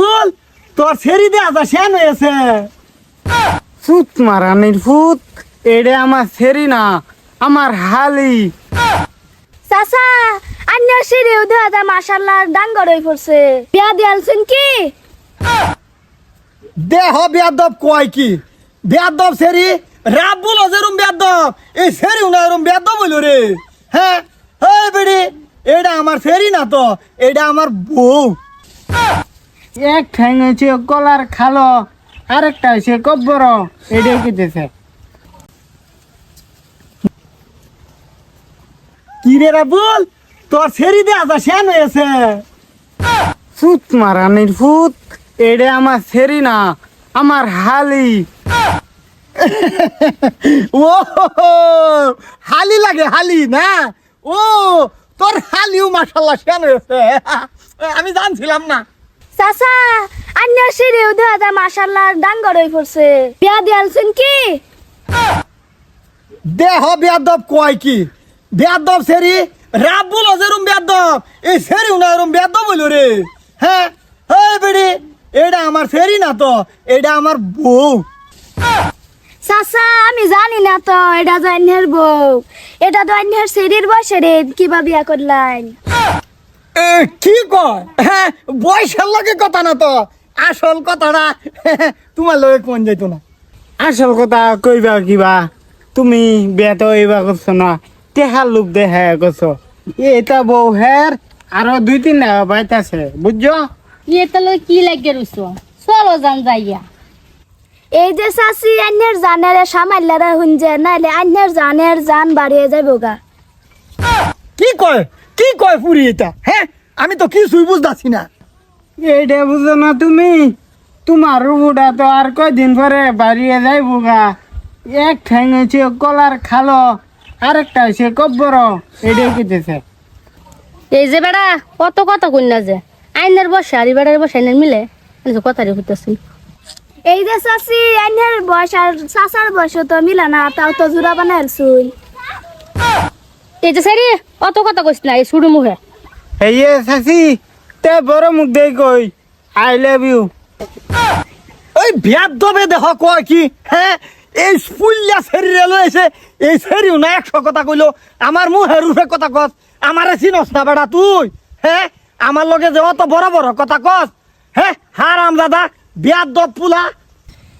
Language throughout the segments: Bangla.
বল তোর ফেরি দেয়া যা শেন হয়েছে। ফুত মারানির ফুত এডে আমার সেরি না আমার হালি। চাচা আন্য সিঁড়ি উদয় হাজার মাসাল্লাহ ডাঙ্গর হয়ে পড়ছে। বিয়া দিয়ালছেন কি? দেহ বেয়াদব কয় কি? বেয়াদব সেরি রাব বলো যেরম বেয়াদব। এই সেরি না এরম বেয়াদব হইল রে। হ্যাঁ এই বেড়ি এটা আমার ফেরি না তো এটা আমার বউ। এক ঠ্যাং হয়েছে কলার খালো, আরেকটা হয়েছে কব্বর এডে কিতেছে কি রে রাবুল, তোর ফেরি দেয়া যা শেন হয়েছে। ফুত মারানির ফুত, এডে আমার সেরি না, আমার হালি। ও, হালি লাগে, হালি, না? ও, তোর হালিও মাসাল্লাহ শেন হয়েছে। আমি জানছিলাম না। চাচা আন্য সিঁড়ি উদয় হাজার মাসাল্লাহ ডাঙ্গর হয়ে পড়ছে। বিয়া দিয়ালছেন কি? দেহ বেয়াদব কয় কি? বেয়াদব সেরি রাব বলো যেরম বেয়াদব। এই সেরিও না এরম বেয়াদব হইল রে। হ্যাঁ? এই বেড়ি এটা আমার ফেরি না তো এটা আমার বউ। চাচা আমি জানি না তো এটা তো অন্যের বউ। এটা তো অন্যের সিঁড়ির বসে রে কিবা বিয়া করলেন। এ, কি কয়? হ্যাঁ বয়সের লগে কথা না তো। আসল কথাটা তোমার লগে কোন যাইতো না। আসল কথা কইবা কিবা? তুমি বেত এইবা করছ না তেহার লোক দেখা করছ। এটা বউ হের আরও দুই তিন বাইতাছে বুঝছ? ইয়ে তাহলে কি লাগে রুছো চলো যান যাইয়া। এই যে চাচি অন্যের জানের সামাইলারা হুঞ্জে নাইলে অন্যের জানের জান বাড়িয়ে যাব গা কি কয়? কি কয় পুরি এটা? হ্যাঁ? আমি তো কিছুই বুঝতেছি না। এইটা বুঝো না তুমি? তোমার রুবুটা তো আর কয়দিন পরে বাড়িয়ে যাই বুগা এক ঠ্যাং হয়েছে কলার খালো আরেকটা হয়েছে কব্বর এটা কিতেছে এই যে বেড়া কত কথা কই না যে। আইনের বসে আর বেড়ার বসে আইনের মিলে। কথা রেখেছি এই যে চাচি অন্যের বয়স আর চাচার বয়স তো মিলা না তাও তো জোড়া বানাইলছুন। এই যে সারি অত কথা কইস না এই শুরু মুখে। এই শাসি তে বড় মুখ দেই কই। I love you. ওই বিয়ার দবে দেখ কয় কি হ্যাঁ এই ফুল্লা শরীরে লয়েছে এই শরীর না একশো কথা কইলো। আমার মুহের রূপে কথা কস আমারে চিনস না বেটা তুই হ্যাঁ আমার লগে যে অত বড় বড় কথা কস হ্যাঁ হারাম দাদা বিয়ার দব পুলা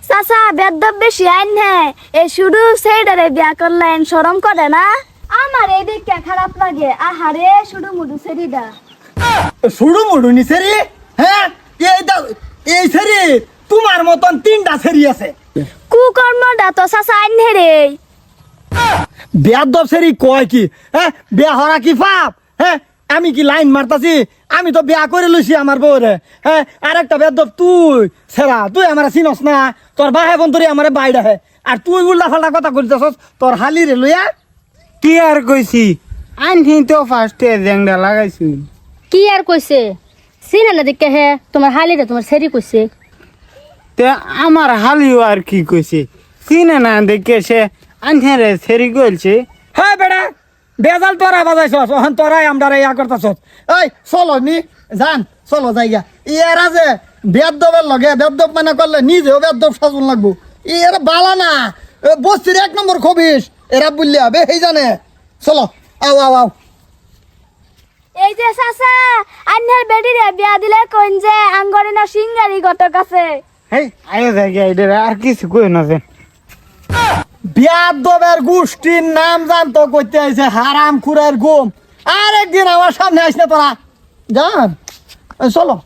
চাচা বেদব বেশি আইন হ্যাঁ এই শুধু সেইডারে বিয়া করলেন সরম করে না? আমার এই দিকটা খারাপ লাগে। আহারে শুধু মুডু সেরিডা। শুরু মুড়ু নি সেরি? হ্যাঁ? এই দা- এই সেরি তোমার মতন তিনটা সেরি আছে। কুকর্মটা তো চাচা আইন রে বিয়ার দব সেরি কয় কি? হ্যাঁ? বেয়া হরা কি পাপ? হ্যাঁ? আমি কি লাইন মারতাছি? আমি তো বিয়া করে লইছি আমার বউরে। হ্যাঁ? আর একটা বেদব তুই সেরা। তুই আমার চিনস না। তোর বাহে বন্ধুরে আমার বাইরে হে। আর তুই উল্টা ফাল্টা কথা করিতেছস তোর হালি রে লইয়া কি আর কইছি? আনহি তো ফার্স্টে জেংডা লাগাইছি। কি আর কইছে? চিনে না দেখে হে তোমার হালিরে তোমার সেরি কইছে। তে আমার হালিও আর কি কইছে? চিনে না দেখে সে আনহেরে সেরি গলছে। হ্যাঁ বেড়া বেজাল তোরা বাজাইছস ওখান তোরাই আমরা ইয়া করতেছস। এই চলো নি যান চলো যাইগা। ইয়ারা যে বেদবের লগে বেদব মানে করলে নিজেও বেদব সাজুন লাগবো। এরা বালা না বস্তির এক নম্বর খবিস এরা বললে হবে এই জানে। চলো আও আও আও। এই যে চাচা আন্যের বেডিরে বিয়া দিলে কইন যে আঙ্গরে না সিঙ্গারি গটক আছে। হেই আয়ো জায়গা এদের আর কিছু কই না যে বেদবের গোষ্ঠীর নাম জানতো করতে আইছে হারাম খুরের গুম। আর একদিন আমার সামনে আসলে তোরা জান। চলো।